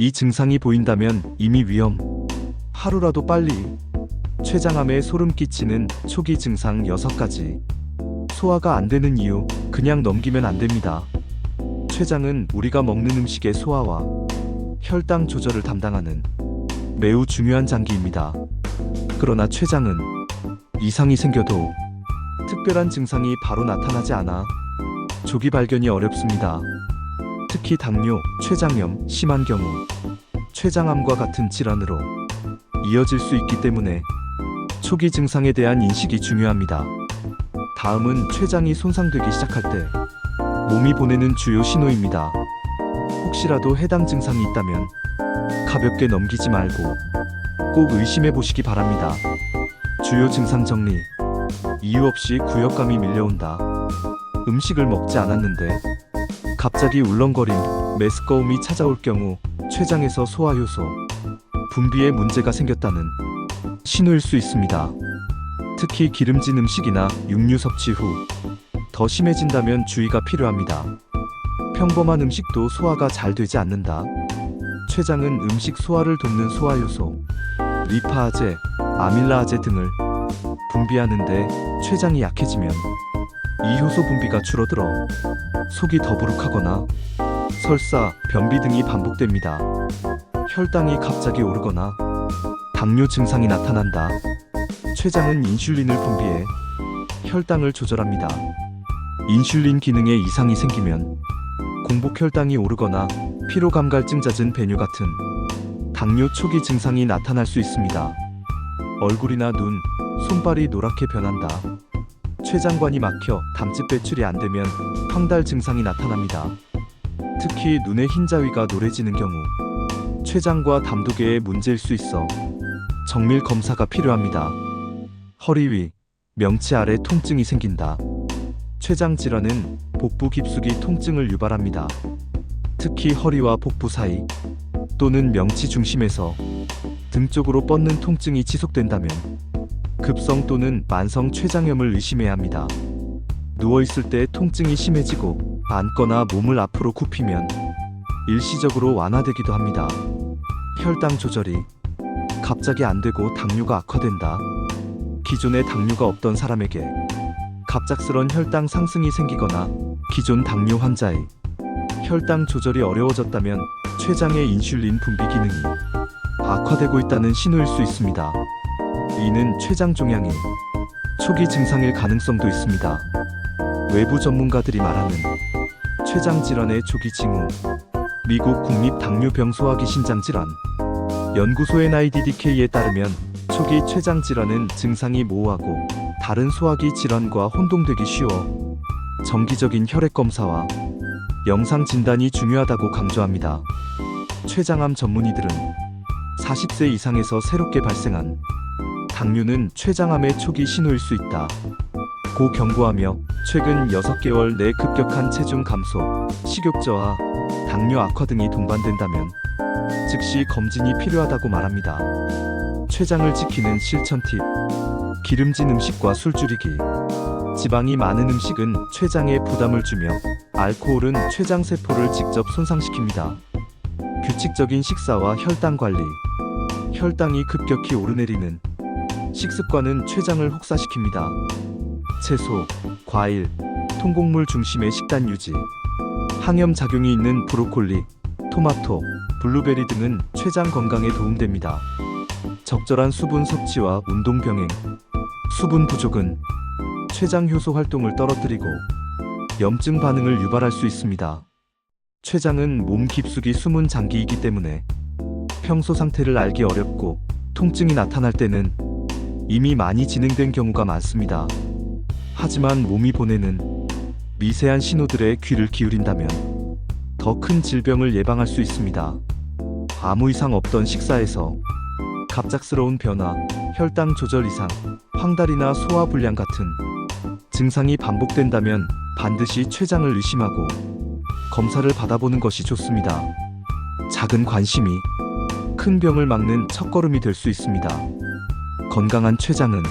이 증상이 보인다면 이미 위험. 하루라도 빨리. 췌장암에 소름 끼치는 초기 증상 6가지. 소화가 안 되는 이유, 그냥 넘기면 안 됩니다. 췌장은 우리가 먹는 음식의 소화와 혈당 조절을 담당하는 매우 중요한 장기입니다. 그러나 췌장은 이상이 생겨도 특별한 증상이 바로 나타나지 않아 조기 발견이 어렵습니다. 특히 당뇨, 췌장염, 심한 경우 췌장암과 같은 질환으로 이어질 수 있기 때문에 초기 증상에 대한 인식이 중요합니다. 다음은 췌장이 손상되기 시작할 때 몸이 보내는 주요 신호입니다. 혹시라도 해당 증상이 있다면 가볍게 넘기지 말고 꼭 의심해 보시기 바랍니다. 주요 증상 정리. 이유 없이 구역감이 밀려온다. 음식을 먹지 않았는데 갑자기 울렁거림, 메스꺼움이 찾아올 경우 췌장에서 소화 효소, 분비에 문제가 생겼다는 신호일 수 있습니다. 특히 기름진 음식이나 육류 섭취 후 더 심해진다면 주의가 필요합니다. 평범한 음식도 소화가 잘 되지 않는다. 췌장은 음식 소화를 돕는 소화 효소, 리파아제, 아밀라아제 등을 분비하는데 췌장이 약해지면 이 효소 분비가 줄어들어 속이 더부룩하거나 설사, 변비 등이 반복됩니다. 혈당이 갑자기 오르거나 당뇨 증상이 나타난다. 췌장은 인슐린을 분비해 혈당을 조절합니다. 인슐린 기능에 이상이 생기면 공복 혈당이 오르거나 피로 감 갈증 잦은 배뇨 같은 당뇨 초기 증상이 나타날 수 있습니다. 얼굴이나 눈, 손발이 노랗게 변한다. 췌장관이 막혀 담즙 배출이 안 되면 황달 증상이 나타납니다. 특히 눈의 흰자위가 노래지는 경우 췌장과 담도계에 문제일 수 있어 정밀 검사가 필요합니다. 허리 위, 명치 아래 통증이 생긴다. 췌장 질환은 복부 깊숙이 통증을 유발합니다. 특히 허리와 복부 사이 또는 명치 중심에서 등 쪽으로 뻗는 통증이 지속된다면 급성 또는 만성 췌장염을 의심해야 합니다. 누워 있을 때 통증이 심해지고 앉거나 몸을 앞으로 굽히면 일시적으로 완화되기도 합니다. 혈당 조절이 갑자기 안 되고 당뇨가 악화된다. 기존에 당뇨가 없던 사람에게 갑작스런 혈당 상승이 생기거나 기존 당뇨 환자의 혈당 조절이 어려워졌다면 췌장의 인슐린 분비 기능이 악화되고 있다는 신호일 수 있습니다. 이는 췌장 종양이 초기 증상일 가능성도 있습니다. 외부 전문가들이 말하는 췌장 질환의 초기 징후 미국 국립 당뇨병 소화기 신장 질환 연구소의 IDDK에 따르면 초기 췌장 질환은 증상이 모호하고 다른 소화기 질환과 혼동되기 쉬워 정기적인 혈액 검사와 영상 진단이 중요하다고 강조합니다. 췌장암 전문의들은 40세 이상에서 새롭게 발생한 당뇨는 췌장암의 초기 신호일 수 있다. 고 경고하며 최근 6개월 내 급격한 체중 감소, 식욕 저하, 당뇨 악화 등이 동반된다면 즉시 검진이 필요하다고 말합니다. 췌장을 지키는 실천 팁. 기름진 음식과 술 줄이기. 지방이 많은 음식은 췌장에 부담을 주며 알코올은 췌장 세포를 직접 손상시킵니다. 규칙적인 식사와 혈당 관리. 혈당이 급격히 오르내리는 식습관은 췌장을 혹사시킵니다. 채소, 과일, 통곡물 중심의 식단 유지. 항염 작용이 있는 브로콜리, 토마토, 블루베리 등은 췌장 건강에 도움됩니다. 적절한 수분 섭취와 운동 병행. 수분 부족은 췌장 효소 활동을 떨어뜨리고 염증 반응을 유발할 수 있습니다. 췌장은 몸 깊숙이 숨은 장기이기 때문에 평소 상태를 알기 어렵고 통증이 나타날 때는 이미 많이 진행된 경우가 많습니다. 하지만 몸이 보내는 미세한 신호들에 귀를 기울인다면 더 큰 질병을 예방할 수 있습니다. 아무 이상 없던 식사에서 갑작스러운 변화, 혈당 조절 이상, 황달이나 소화 불량 같은 증상이 반복된다면 반드시 췌장을 의심하고 검사를 받아보는 것이 좋습니다. 작은 관심이 큰 병을 막는 첫걸음이 될 수 있습니다. 건강한 췌장은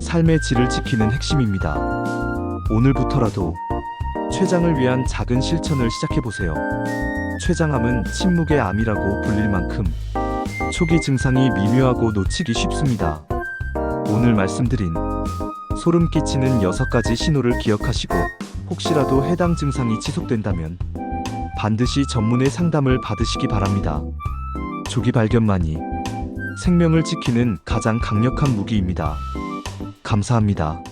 삶의 질을 지키는 핵심입니다. 오늘부터라도 췌장을 위한 작은 실천을 시작해 보세요. 췌장암은 침묵의 암이라고 불릴 만큼 초기 증상이 미묘하고 놓치기 쉽습니다. 오늘 말씀드린 소름 끼치는 6가지 신호를 기억하시고 혹시라도 해당 증상이 지속된다면 반드시 전문의 상담을 받으시기 바랍니다. 조기 발견만이 생명을 지키는 가장 강력한 무기입니다. 감사합니다.